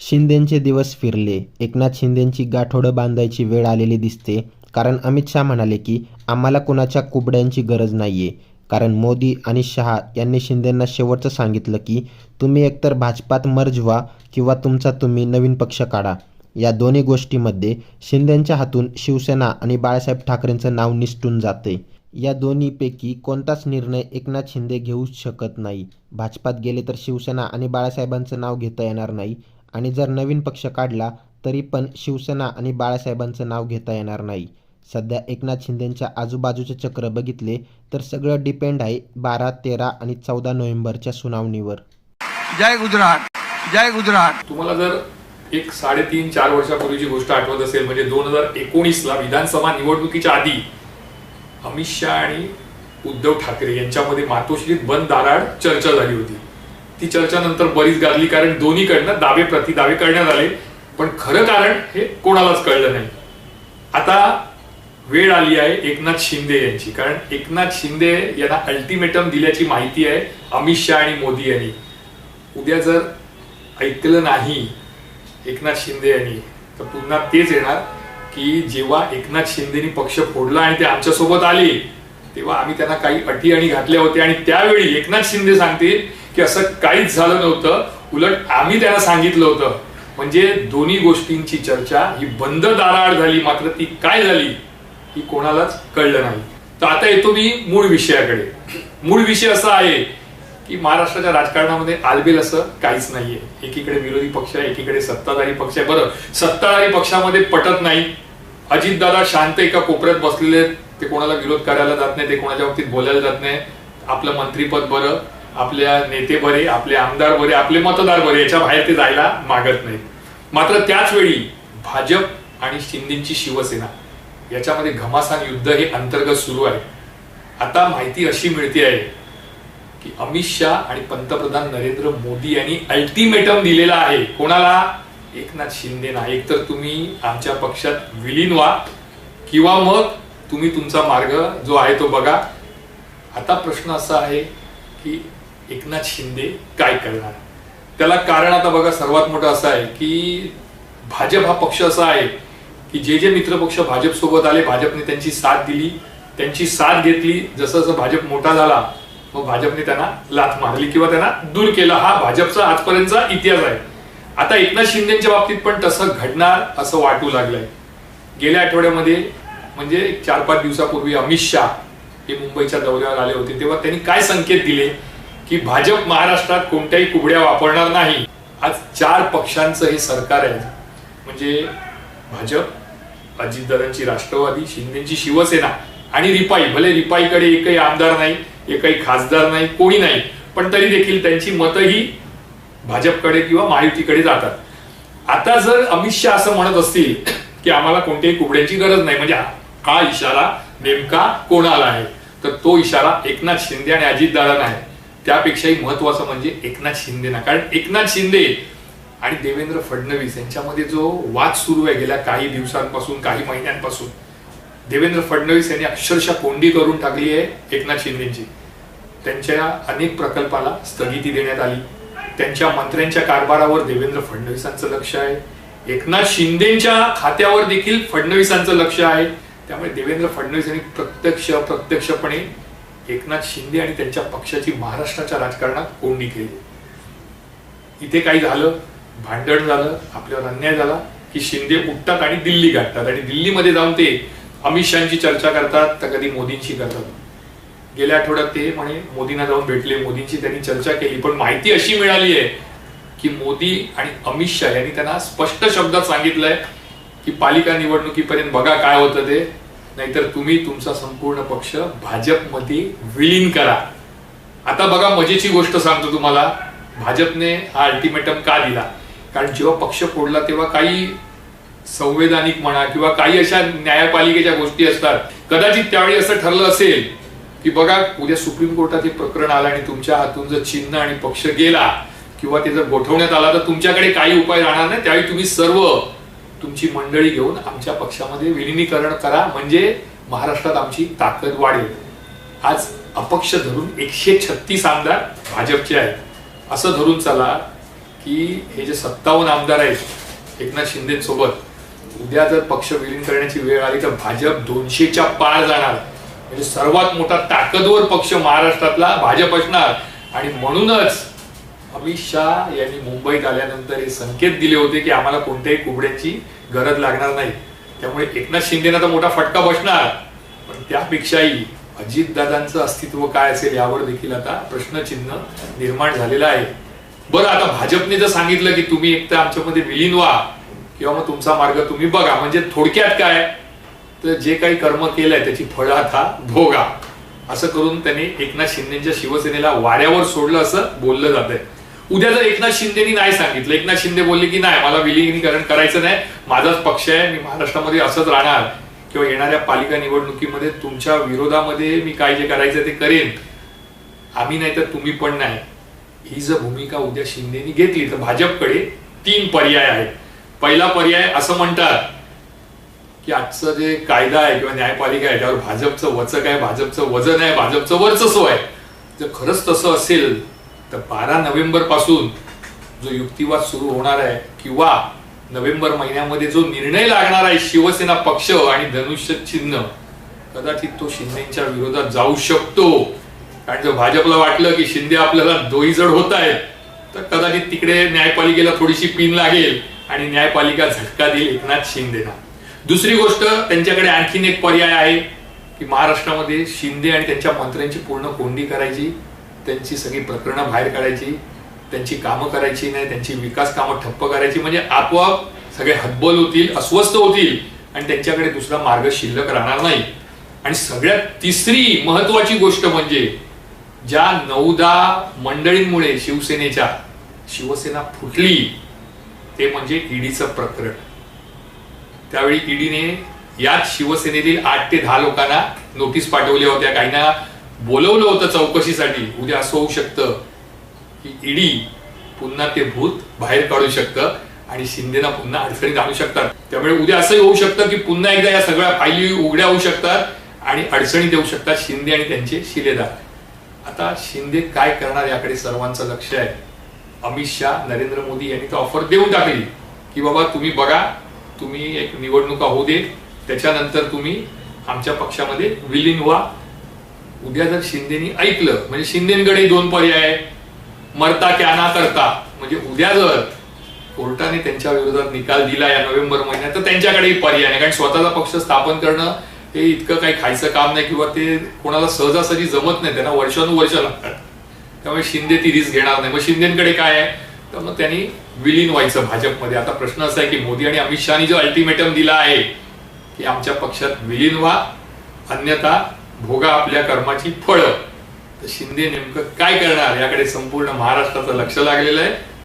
शिंदेंचे दिवस फिरले. एकनाथ शिंदेंची गाठोडं बांधायची वेळ आलेली दिसते. कारण अमित शहा म्हणाले की आम्हाला कुणाच्या कुबड्यांची गरज नाही आहे कारण मोदी आणि शहा यांनी शिंदेंना शेवटचं सांगितलं की तुम्ही एकतर भाजपात मर्ज व्हा किंवा तुमचा तुम्ही नवीन पक्ष काढा. या दोन्ही गोष्टीमध्ये शिंदेंच्या हातून शिवसेना आणि बाळासाहेब ठाकरेंचं नाव निसटून जाते. या दोन्हीपैकी कोणताच निर्णय एकनाथ शिंदे घेऊच शकत नाही. भाजपात गेले तर शिवसेना आणि बाळासाहेबांचं नाव घेता येणार नाही. आणि जर नवीन पक्ष काढला तरी पण शिवसेना आणि बाळासाहेबांचं नाव घेता येणार नाही. सध्या एकनाथ शिंदेंच्या आजूबाजूचे चक्र बघितले तर सगळं डिपेंड आहे बारा तेरा आणि चौदा नोव्हेंबरच्या सुनावणीवर. जय गुजरात जय गुजरात. तुम्हाला जर एक साडेतीन चार वर्षापूर्वीची गोष्ट आठवत असेल म्हणजे दोन हजार एकोणीसला विधानसभा निवडणुकीच्या आधी अमित शहा आणि उद्धव ठाकरे यांच्यामध्ये मातोश्रीत बंद दाराड चर्चा झाली होती. ती चर्चा नंतर बरीच गाजली कारण दोन्हीकडनं दावे प्रति दावे करण्यात आले. पण खरं कारण हे कोणालाच कळलं नाही. आता वेळ आली आहे एकनाथ शिंदे यांची. कारण एकनाथ शिंदे यांना अल्टिमेटम दिल्याची माहिती आहे अमित शहा आणि मोदी यांनी. उद्या जर ऐकलं नाही एकनाथ शिंदे यांनी तर पुन्हा तेच येणार की जेव्हा एकनाथ शिंदेनी पक्ष फोडला आणि ते आमच्यासोबत आले तेव्हा आम्ही त्यांना काही अटी आणि घातल्या होत्या. आणि त्यावेळी एकनाथ शिंदे सांगतील की असं काहीच झालं नव्हतं. उलट आम्ही त्यांना सांगितलं होतं. म्हणजे दोन्ही गोष्टींची चर्चा ही बंद दाराआड झाली मात्र ती काय झाली ही कोणालाच कळलं नाही. तर आता येतो मी मूळ विषयाकडे. मूळ विषय असा आहे की महाराष्ट्राच्या राजकारणामध्ये आलबेल असं काहीच नाहीये. एकीकडे विरोधी पक्ष आहे एकीकडे सत्ताधारी पक्ष आहे. बरं सत्ताधारी पक्षामध्ये पटत नाही. अजितदादा शांत एका कोपऱ्यात बसलेले ते कोणाला विरोध करायला जात नाही ते कोणाच्या बाबतीत बोलायला जात नाही. आपलं मंत्रीपद बरं आपल्या नेते बरे आपले आमदार बरे आपले मतदार बरे याच्या बाहेर ते जायला मागत नाहीत. मात्र त्याच वेळी भाजप आणि शिंदेची शिवसेना याच्यामध्ये घमासान युद्ध हे अंतर्गत सुरू आहे. आता माहिती अशी मिळते आहे की अमित शहा आणि पंतप्रधान नरेंद्र मोदी यांनी अल्टिमेटम दिलेला आहे. कोणाला? एकनाथ शिंदेना. एकतर तुम्ही आमच्या पक्षात विलीन व्हा किंवा मग तुम्ही तुमचा मार्ग जो आहे तो बघा. आता प्रश्न असा आहे की एकनाथ शिंदे काय करणार? त्याला कारण आता बघा सर्वात मोठं असं आहे की भाजप हा पक्ष असा आहे की जे जे मित्रपक्ष भाजप सोबत आले भाजपने त्यांची साथ दिली त्यांची साथ घेतली जसं जसं भाजप मोठा झाला मग भाजपने त्यांना लाथ मारली किंवा त्यांना दूर केला. हा भाजपचा आजपर्यंतचा इतिहास आहे. आता एकनाथ शिंदेच्या बाबतीत पण तसं घडणार असं वाटू लागलंय. गेल्या आठवड्यामध्ये म्हणजे चार पाच दिवसापूर्वी अमित शहा हे मुंबईच्या दौऱ्यावर आले होते तेव्हा त्यांनी काय संकेत दिले? की भाजप महाराष्ट्रात कोणत्याही कुबड्या वापरणार नाही. आज चार पक्षांचं हे सरकार आहे. म्हणजे भाजप अजितदादांची राष्ट्रवादी शिंदेची शिवसेना आणि रिपाई. भले रिपाईकडे एकही आमदार नाही एकही खासदार नाही कोणी नाही पण तरी देखील त्यांची मतंही भाजपकडे किंवा महायुतीकडे जातात. आता जर अमित शहा असं म्हणत असतील की आम्हाला कोणत्याही कुबड्यांची गरज नाही म्हणजे हा इशारा नेमका कोणाला आहे? तर तो इशारा एकनाथ शिंदे आणि अजितदादांना आहे. त्यापेक्षाही महत्वाचं म्हणजे एकनाथ शिंदेना. कारण एकनाथ शिंदे आणि देवेंद्र फडणवीस यांच्यामध्ये जो वाद सुरू आहे गेल्या काही दिवसांपासून काही महिन्यांपासून देवेंद्र फडणवीस यांनी अक्षरशः कोंडी करून टाकली आहे एकनाथ शिंदेची. त्यांच्या अनेक प्रकल्पाला स्थगिती देण्यात आली. त्यांच्या मंत्र्यांच्या कारभारावर देवेंद्र फडणवीसांचं लक्ष आहे. एकनाथ शिंदेच्या खात्यावर देखील फडणवीसांचं लक्ष आहे. त्यामुळे देवेंद्र फडणवीस यांनी प्रत्यक्ष प्रत्यक्षपणे एकनाथ शिंदे आणि त्यांच्या पक्षाची महाराष्ट्राच्या राजकारणात कोंडी केली. इथे काही झालं भांडण झालं आपल्यावर अन्याय झाला की शिंदे उठतात आणि दिल्ली गाठतात. आणि दिल्लीमध्ये जाऊन ते अमित शहाची चर्चा करतात तर कधी मोदींशी करतात. गेल्या आठवड्यात ते म्हणे मोदींना जाऊन भेटले. मोदींची त्यांनी चर्चा केली. पण माहिती अशी मिळाली आहे की मोदी आणि अमित शहा यांनी त्यांना स्पष्ट शब्दात सांगितलंय की पालिका निवडणुकीपर्यंत बघा काय होतं ते. नाहीतर तुम्ही तुमचा संपूर्ण पक्ष भाजपमध्ये विलीन करा. आता बघा मजेची गोष्ट सांगतो तुम्हाला. भाजपने हा अल्टिमेटम का दिला? कारण जेव्हा पक्ष फोडला तेव्हा काही संवैधानिक म्हणा किंवा काही अशा न्यायपालिकेच्या गोष्टी असतात. कदाचित त्यावेळी असं ठरलं असेल की बघा उद्या सुप्रीम कोर्टात हे प्रकरण आलं आणि तुमच्या हातून जर चिन्ह आणि पक्ष गेला किंवा ते जर गोठवण्यात आला तर तुमच्याकडे काही उपाय राहणार नाही. त्यावेळी तुम्ही सर्व तुमची मंडळी घेऊन आमच्या पक्षामध्ये विलिनीकरण करा म्हणजे महाराष्ट्रात आमची ताकद वाढेल. आज अपक्ष धरून एकशे छत्तीस आमदार भाजपचे आहेत. असं धरून चला की हे जे सत्तावन्न आमदार आहेत एकनाथ शिंदे सोबत उद्या जर पक्ष विलीन करण्याची वेळ आली तर भाजप दोनशेच्या पार जाणार. म्हणजे सर्वात मोठा ताकदवर पक्ष महाराष्ट्रातला भाजप असणार. आणि म्हणूनच अमित शहा यांनी मुंबईत आल्यानंतर हे संकेत दिले होते की आम्हाला कोणत्याही कुबड्याची गरज लागणार नाही. त्यामुळे एकनाथ शिंदेना तर मोठा फटका बसणार. पण त्यापेक्षाही अजितदादांचं अस्तित्व काय असेल यावर देखील आता प्रश्नचिन्ह निर्माण झालेलं आहे. बरं आता भाजपने जर सांगितलं की तुम्ही एक तर आमच्यामध्ये विलीन व्हा किंवा मग तुमचा मार्ग तुम्ही बघा म्हणजे थोडक्यात काय? तर जे काही कर्म केलंय त्याची फळं आता भोगा. असं करून त्याने एकनाथ शिंदेच्या शिवसेनेला वाऱ्यावर सोडलं असं बोललं जात आहे उद्या जर एकनाथ शिंदेनी नाही सांगितलं एकनाथ शिंदे बोलले की नाही मला विलीनीकरण करायचं नाही माझाच पक्ष आहे मी महाराष्ट्रामध्ये असंच राहणार किंवा येणाऱ्या पालिका निवडणुकीमध्ये तुमच्या विरोधामध्ये मी काय जे करायचं ते करेन. आम्ही नाही तर तुम्ही पण नाही. ही जर भूमिका उद्या शिंदेनी घेतली तर भाजपकडे तीन पर्याय आहेत. पहिला पर्याय असं म्हणतात की आजचं जे कायदा आहे किंवा न्यायपालिका आहे त्यावर भाजपचं वचक आहे भाजपचं वजन आहे भाजपचं वर्चस्व आहे. जर खरंच तसं असेल तर बारा नोव्हेंबरपासून जो युक्तिवाद सुरू होणार आहे किंवा नोव्हेंबर महिन्यामध्ये जो निर्णय लागणार आहे शिवसेना पक्ष आणि धनुष्य चिन्ह कदाचित तो शिंदेच्या विरोधात जाऊ शकतो. कारण जर भाजपला वाटलं की शिंदे आपल्याला दोईजड होत आहेत तर कदाचित तिकडे न्यायपालिकेला थोडीशी पिन लागेल आणि न्यायपालिका झटका देईल एकनाथ शिंदेना. दुसरी गोष्ट त्यांच्याकडे आणखीन एक पर्याय आहे की महाराष्ट्रामध्ये शिंदे आणि त्यांच्या मंत्र्यांची पूर्ण कोंडी करायची. त्यांची सगळी प्रकरणं बाहेर काढायची त्यांची कामं करायची नाही त्यांची विकास कामं ठप्प करायची म्हणजे आपोआप सगळे हतबल होतील अस्वस्थ होतील आणि त्यांच्याकडे दुसरा मार्ग शिल्लक राहणार नाही. आणि सगळ्यात तिसरी महत्वाची गोष्ट म्हणजे ज्या नऊदा मंडळींमुळे शिवसेनेच्या शिवसेना फुटली ते म्हणजे ईडीचं प्रकरण. त्यावेळी ईडीने याच शिवसेनेतील आठ ते दहा लोकांना नोटीस पाठवल्या होत्या. काहींना बोलवलं होतं चौकशीसाठी. उद्या असं होऊ शकतं की ईडी पुन्हा ते भूत बाहेर काढू शकतं आणि शिंदेना पुन्हा अडचणीत आणू शकतात. त्यामुळे उद्या असंही होऊ शकतं की पुन्हा एकदा या सगळ्या फायली उघड्या होऊ शकतात आणि अडचणीत येऊ शकतात शिंदे आणि त्यांचे शिलेदार. आता शिंदे काय करणार याकडे सर्वांचं लक्ष आहे. अमित शहा नरेंद्र मोदी यांनी तर ऑफर देऊन टाकली की बाबा तुम्ही बघा तुम्ही एक निवडणुका होऊ दे त्याच्यानंतर तुम्ही आमच्या पक्षामध्ये विलीन व्हा. उद्या जर शिंदेनी ऐकलं म्हणजे शिंदेकडे दोन पर्याय मरता क्या ना करता. म्हणजे उद्या जर कोर्टाने त्यांच्या विरोधात निकाल दिला या नोव्हेंबर महिन्यात तर त्यांच्याकडेही पर्याय नाही. कारण स्वतःचा पक्ष स्थापन करणं हे इतकं काही खायचं काम नाही किंवा ते कोणाला सहजासहजी जमत नाही. त्यांना वर्षानुवर्ष लागतात. त्यामुळे शिंदे ती रिस्क घेणार नाही. मग शिंदेकडे काय आहे? तर मग त्यांनी विलीन व्हायचं भाजपमध्ये. आता प्रश्न असा आहे की मोदी आणि अमित शहानी जो अल्टिमेटम दिला आहे की आमच्या पक्षात विलीन व्हा. अन्यथा भोगा आपल्या कर्माची फळं. तर शिंदे नेमकं काय करणार? याकडे संपूर्ण महाराष्ट्राचं लक्ष लागलेलं आहे.